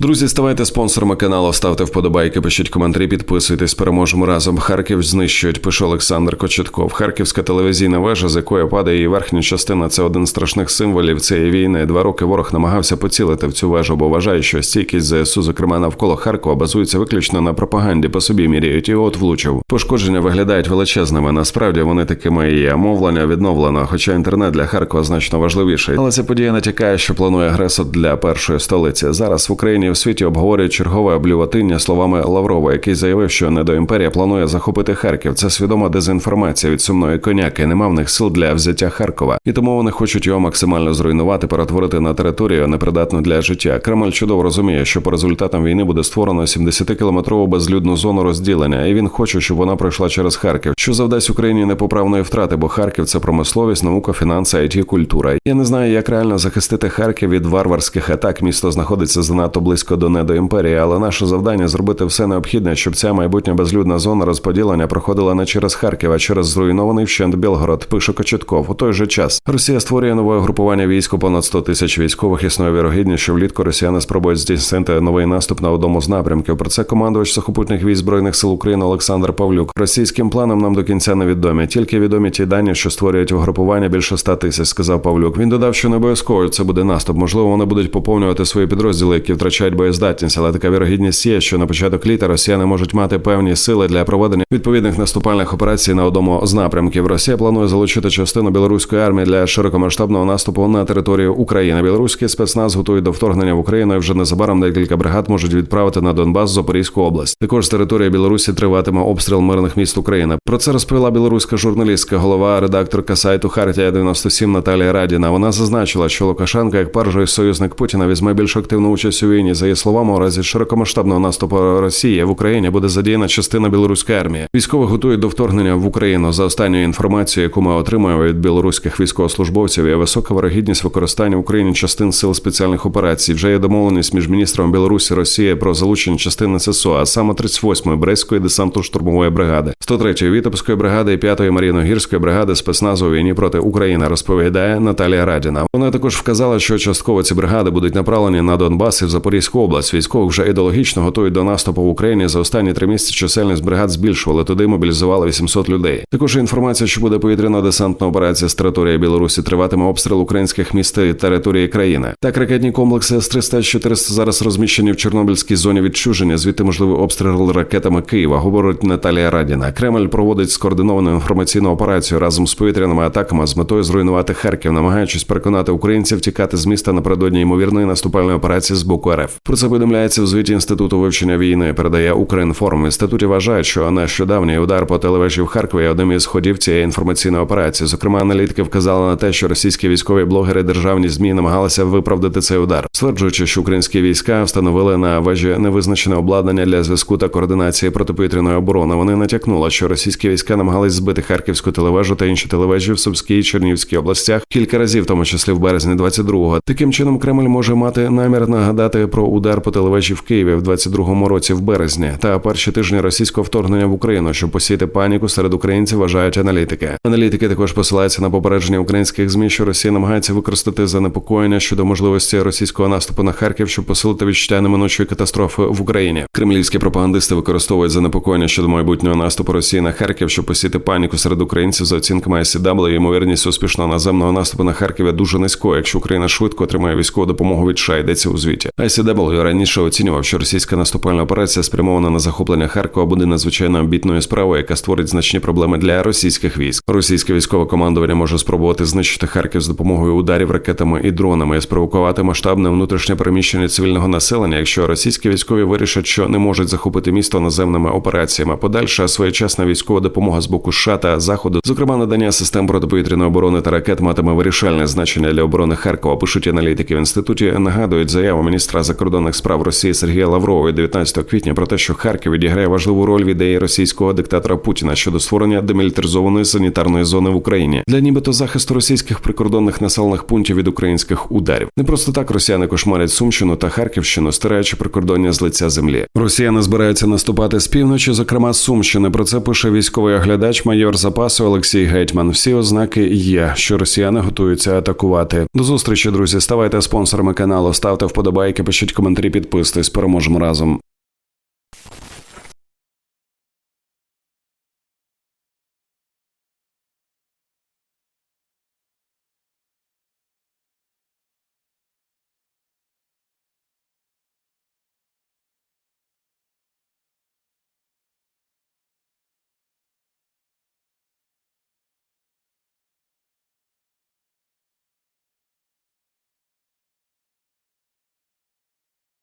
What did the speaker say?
Друзі, ставайте спонсорами каналу, ставте вподобайки, пишіть коментарі, підписуйтесь. Переможемо разом. Харків знищують. Пише Олександр Кочетков. Харківська телевізійна вежа, з якої падає її верхня частина. Це один з страшних символів цієї війни. Два роки ворог намагався поцілити в цю вежу, бо вважає, що стійкість ЗСУ, зокрема навколо Харкова, базується виключно на пропаганді. По собі міряють і от влучив. Пошкодження виглядають величезними. Насправді вони такими і є. Мовлення відновлено. Хоча інтернет для Харкова значно важливіший. Але ця подія натякає, що планує агресор для першої столиці. Зараз в Україні в світі обговорюють чергове облюватиння словами Лаврова, який заявив, що недоімперія планує захопити Харків. Це свідома дезінформація від сумної коняки. Нема в них сил для взяття Харкова, і тому вони хочуть його максимально зруйнувати, перетворити на територію непридатну для життя. Кремль чудово розуміє, що по результатам війни буде створено 70-кілометрову безлюдну зону розділення, і він хоче, щоб вона пройшла через Харків, що завдасть Україні непоправної втрати, бо Харків це промисловість, наука, фінанси, IT, культура. Я не знаю, як реально захистити Харків від варварських атак. Місто знаходиться занадто близько до недоімперії, але наше завдання зробити все необхідне, щоб ця майбутня безлюдна зона розподілення проходила не через Харків, а через зруйнований вщент Білгород. Пише Кочетков. У той же час Росія створює нове групування військ у понад 100 тисяч військових. Існує вірогідність, що влітку росіяни спробують здійснити новий наступ на одному з напрямків. Про це командувач сухопутних військ збройних сил України Олександр Павлюк. Російським планам нам до кінця не відомі. Тільки відомі ті дані, що створюють угрупування більше 100 тисяч, сказав Павлюк. Він додав, що не обов'язково це буде наступ. Можливо, вони будуть поповнювати свої підрозділи, які втрачають боєздатність, але така вірогідність є, що на початок літа росіяни можуть мати певні сили для проведення відповідних наступальних операцій на одному з напрямків. Росія планує залучити частину білоруської армії для широкомасштабного наступу на територію України. Білоруський спецназ готують до вторгнення в Україну. і Вже незабаром декілька бригад можуть відправити на Донбас Запорізьку область. Також з території Білорусі триватиме обстріл мирних міст України. Про це розповіла білоруська журналістка, голова редакторка сайту Хартія 97 Наталія Радіна. Вона зазначила, що Лукашенко, як перший союзник Путіна, візьме більш активну участь у війні. За її словами, у разі широкомасштабного наступу Росії в Україні буде задіяна частина білоруської армії. Військових готують до вторгнення в Україну. За останньою інформацією, яку ми отримуємо від білоруських військовослужбовців, є висока вирогідність використання в Україні частин сил спеціальних операцій. Вже є домовленість між міністром Білорусі Росії про залучення частини ССО, а саме 38-ї Брестської десантно-штурмової бригади, 103-ї Вітебської бригади і 5-ї Маріно-гірської бригади спецназу війні проти України. Розповідає Наталія Радіна. Вона також вказала, що частково ці бригади будуть направлені на Донбас і в Запорізьку область. Військових вже ідеологічно готують до наступу в Україні. За останні три місяці чисельність бригад збільшували. Туди мобілізували 800 людей. Також інформація, що буде повітряна десантна операція з території Білорусі, триватиме обстріл українських міст і території країни. Так, ракетні комплекси С-300 400 зараз розміщені в Чорнобильській зоні відчуження. Звідти можливий обстріл ракетами Києва, говорить Наталія Радіна. Кремль проводить скоординовану інформаційну операцію разом з повітряними атаками з метою зруйнувати Харків, намагаючись переконати українців тікати з міста напередодні ймовірної наступальної операції з боку РФ. Про це повідомляється в звіті інституту вивчення війни. Передає Укрінформ. В інституті вважають, що нещодавній удар по телевежі в Харкові одним із ходів цієї інформаційної операції. Зокрема, аналітики вказали на те, що російські військові блогери державні змі намагалися виправдати цей удар, стверджуючи, що українські війська встановили на вежі невизначене обладнання для зв'язку та координації протиповітряної оборони. Вони натякнули, що російські війська намагались збити харківську телевежу та інші телевежі в Сумській і Чернівській областях кілька разів, в тому числі в березні 22-го. Таким чином, Кремль може мати намір нагадати про удар по телевежі в Києві в 22-му році в березні та перші тижні російського вторгнення в Україну, щоб посіяти паніку серед українців, вважають аналітики. Аналітики також посилаються на попередження українських змі, що Росія намагається використати занепокоєння щодо можливості російського наступу на Харків, щоб посилити відчуття неминучої катастрофи в Україні. Кремлівські пропагандисти використовують занепокоєння щодо майбутнього наступу Росії на Харків, щоб посіяти паніку серед українців за оцінками ICW, Ймовірність успішного наземного наступу на Харків дуже низькою, якщо Україна швидко отримає військову допомогу від США, йдеться у звіті. ICW раніше оцінював, що російська наступальна операція спрямована на захоплення Харкова буде надзвичайно амбітною справою, яка створить значні проблеми для російських військ. Російське військове командування може спробувати знищити Харків з допомогою ударів ракетами і дронами і спровокувати масштабне внутрішнє переміщення цивільного населення, якщо російські військові вирішать, що не можуть захопити місто наземними операціями. Подальша своєчасна військова допомога з боку США та заходу, зокрема надання систем протиповітряної оборони та ракет, матиме вирішальне значення для оборони Харкова. Пишуть аналітики в інституті. Нагадують заяву міністра закордонних справ Росії Сергія Лаврова від 19 квітня про те, що Харків відіграє важливу роль в ідеї російського диктатора Путіна щодо створення демілітаризованої санітарної зони в Україні для нібито захисту російських прикордонних населених пунктів від українських ударів. Не просто так росіяни кошмарять Сумщину та Харківщину, стираючи прикордоння з лиця землі. Росіяни збираються наступати з півночі, зокрема з Сумщини. Про це пише військовий оглядач майор запасу Олексій Гетьман. Всі ознаки є, що росіяни готуються атакувати. До зустрічі, друзі. Ставайте спонсорами каналу, ставте вподобайки, пишіть пишіть коментарі, підписуйтесь, переможемо разом.